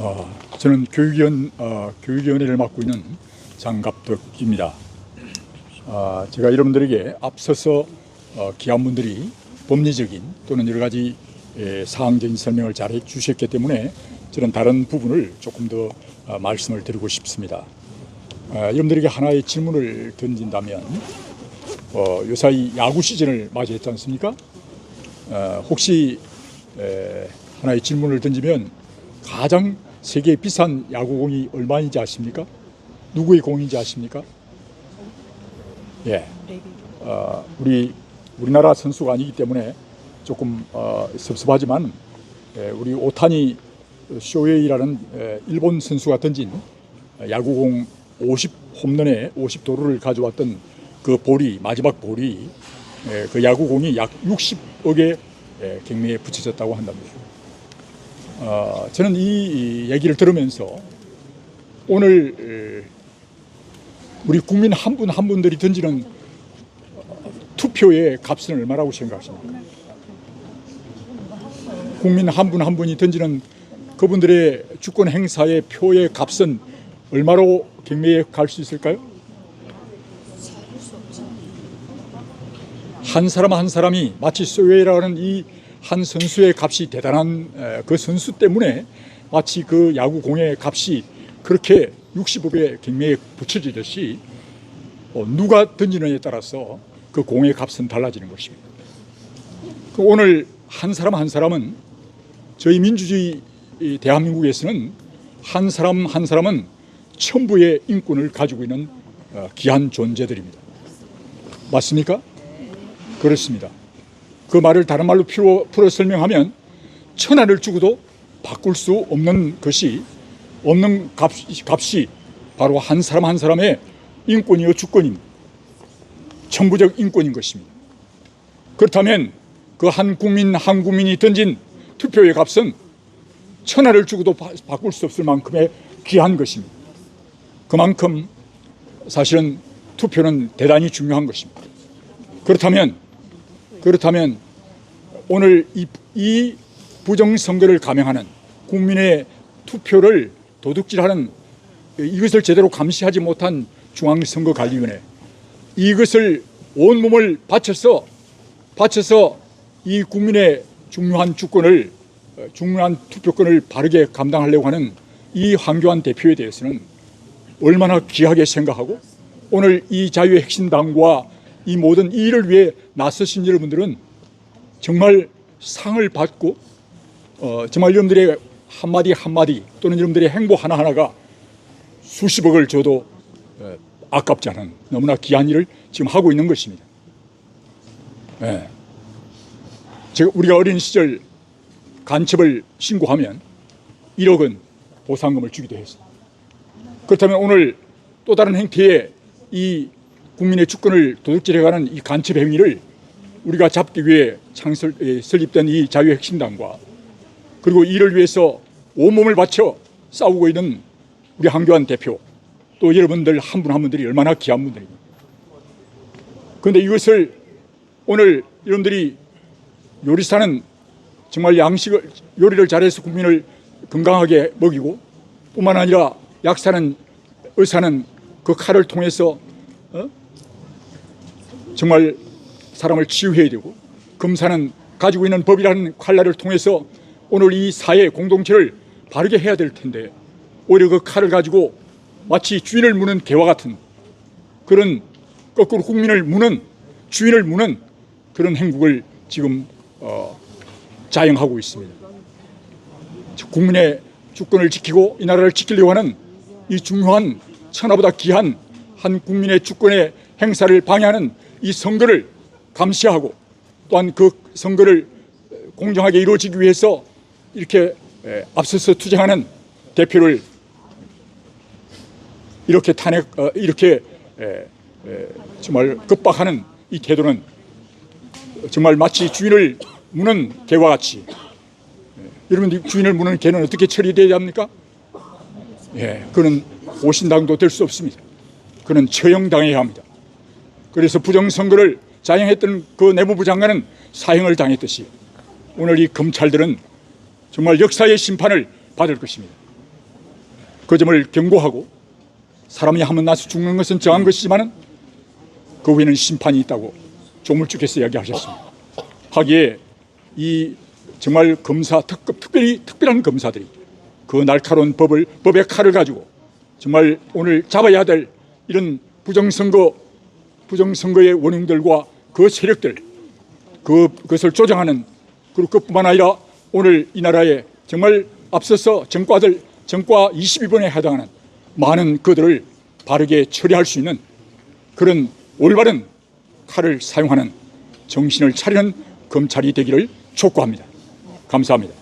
어, 저는 교육위원 어, 교육위원회를 맡고 있는 장갑덕입니다. 아, 제가 여러분들에게 앞서서 어, 기관분들이 법리적인 또는 여러 가지 에, 사항적인 설명을 잘 해주셨기 때문에 저는 다른 부분을 조금 더 어, 말씀을 드리고 싶습니다. 아, 여러분들에게 하나의 질문을 던진다면 어, 요사이 야구 시즌을 맞이했지 않습니까? 어, 혹시 에, 하나의 질문을 던지면 가장 세계 비싼 야구공이 얼마인지 아십니까? 누구의 공인지 아십니까? 예, 어, 우리 우리나라 선수가 아니기 때문에 조금 어, 섭섭하지만 예, 우리 오타니 쇼웨이라는 예, 일본 선수가 던진 야구공 50 홈런에 50도루를 가져왔던 그 볼이 마지막 볼이 예, 그 야구공이 약 60억의 예, 경매에 붙여졌다고 한답니다. 어, 저는 이, 이 얘기를 들으면서 오늘 에, 우리 국민 한분한 분들이 던지는 투표의 값은 얼마라고 생각하십니까? 국민 한분한 분이 던지는 그분들의 주권 행사의 표의 값은 얼마로 경매에 갈 수 있을까요? 한 사람 한 사람이 마치 소웨이라는 이 한 선수의 값이 대단한 에, 그 선수 때문에 마치 그 야구 공의 값이 그렇게 60억의 경매에 붙여지듯이 어, 누가 던지느냐에 따라서 그 공의 값은 달라지는 것입니다. 그 오늘 한 사람 한 사람은 저희 민주주의 이 대한민국에서는 한 사람 한 사람은 천부의 인권을 가지고 있는 어, 귀한 존재들입니다. 맞습니까? 그렇습니다. 그 말을 다른 말로 풀어, 풀어 설명하면 천하를 주고도 바꿀 수 없는 것이 없는 값, 값이 바로 한 사람 한 사람의 인권이요 주권입니다. 천부적 인권인 것입니다. 그렇다면 그 한 국민 한 국민이 던진 투표의 값은 천하를 바, 바꿀 수 없을 만큼의 귀한 것입니다. 그만큼 사실은 투표는 대단히 중요한 것입니다. 그렇다면 그렇다면 오늘 이, 이 부정선거를 감행하는 국민의 투표를 도둑질하는 이것을 제대로 감시하지 못한 중앙선거관리위원회 이것을 온몸을 바쳐서 바쳐서 이 국민의 중요한 주권을 어, 중요한 투표권을 바르게 감당하려고 하는 이 황교안 대표에 대해서는 얼마나 귀하게 생각하고 오늘 이 자유의 핵심 당과 이 모든 이 일을 위해 나서신 여러분들은 정말 상을 받고 어, 정말 여러분들의 한마디 한마디 또는 여러분들의 행보 하나하나가 수십억을 줘도 어, 아깝지 않은 너무나 귀한 일을 지금 하고 있는 것입니다. 예. 제가 우리가 어린 시절 간첩을 신고하면 1억은 보상금을 주기도 했습니다. 그렇다면 오늘 또 다른 행태에 이 국민의 주권을 도둑질해가는 이 간첩 행위를 우리가 잡기 위해 창설 에, 설립된 이 자유핵신당과 그리고 이를 위해서 온몸을 바쳐 싸우고 있는 우리 한교안 대표 또 여러분들 한 분 한 분들이 얼마나 귀한 분들입니다. 그런데 이것을 오늘 여러분들이 요리사는 정말 양식을 요리를 잘해서 국민을 건강하게 먹이고 뿐만 아니라 약사는 의사는 그 칼을 통해서 어? 정말 사람을 치유해야 되고 검사는 가지고 있는 법이라는 칼날을 통해서 오늘 이 사회 공동체를 바르게 해야 될 텐데 오히려 그 칼을 가지고 마치 주인을 무는 개와 같은 그런 거꾸로 국민을 무는 주인을 무는 그런 행국을 지금 어, 자행하고 있습니다. 국민의 주권을 지키고 이 나라를 지키려고 하는 이 중요한 천하보다 귀한 한 국민의 주권의 행사를 방해하는 이 선거를 감시하고 또한 그 선거를 공정하게 이루어지기 위해서 이렇게 에, 앞서서 투쟁하는 대표를 이렇게 탄핵 어, 이렇게 정말 급박하는 이 태도는 정말 마치 주인을 무는 개와 같이 예, 여러분 주인을 무는 개는 어떻게 처리돼야 합니까? 예, 그는 오신당도 될 수 없습니다. 그는 처형당해야 합니다. 그래서 부정선거를 자행했던 그 내무부 장관은 사형을 당했듯이 오늘 이 검찰들은 정말 역사의 심판을 받을 것입니다. 그 점을 경고하고 사람이 한번 나서 죽는 것은 정한 것이지만은 그 후에는 심판이 있다고 조물주께서 이야기하셨습니다. 하기에 이 정말 검사 특급 특별히 특별한 검사들이 그 날카로운 법을 법의 칼을 가지고 정말 오늘 잡아야 될 이런 부정선거 부정선거의 원흉들과 그 세력들 그 그것을 조장하는 그리고 그뿐만 아니라 오늘 이 나라에 정말 앞서서 정과들 정과 22번에 해당하는 많은 그들을 바르게 처리할 수 있는 그런 올바른 칼을 사용하는 정신을 차리는 검찰이 되기를 촉구합니다. 감사합니다.